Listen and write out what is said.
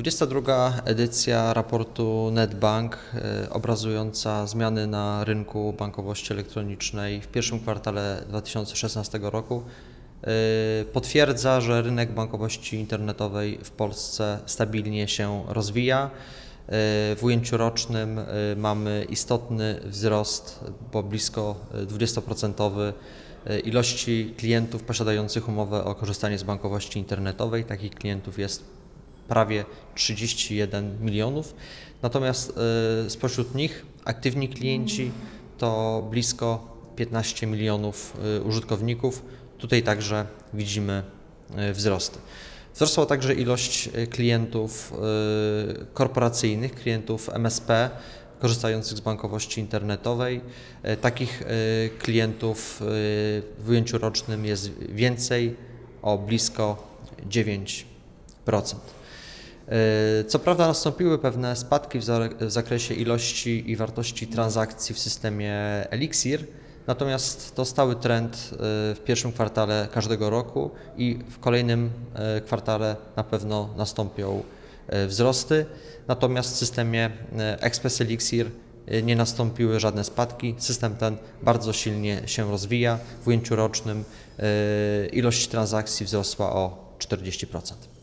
22 edycja raportu NetBank e, obrazująca zmiany na rynku bankowości elektronicznej w pierwszym kwartale 2016 roku e, potwierdza, że rynek bankowości internetowej w Polsce stabilnie się rozwija. E, W ujęciu rocznym mamy istotny wzrost, bo blisko e, 20% ilości klientów posiadających umowę o korzystanie z bankowości internetowej. Takich klientów jest prawie 31 milionów. Natomiast y, spośród nich aktywni klienci to blisko 15 milionów y, użytkowników. Tutaj także widzimy y, wzrosty. Wzrosła także ilość klientów korporacyjnych, klientów MSP korzystających z bankowości internetowej. Takich klientów w ujęciu rocznym jest więcej o blisko 9%. E, Co prawda nastąpiły pewne spadki w za- w zakresie ilości i wartości transakcji w systemie Elixir, natomiast to stały trend e, w pierwszym kwartale każdego roku i w kolejnym e, kwartale na pewno nastąpią wzrosty. Natomiast w systemie Express Elixir nie nastąpiły żadne spadki. System ten bardzo silnie się rozwija. W ujęciu rocznym ilość transakcji wzrosła o 40%.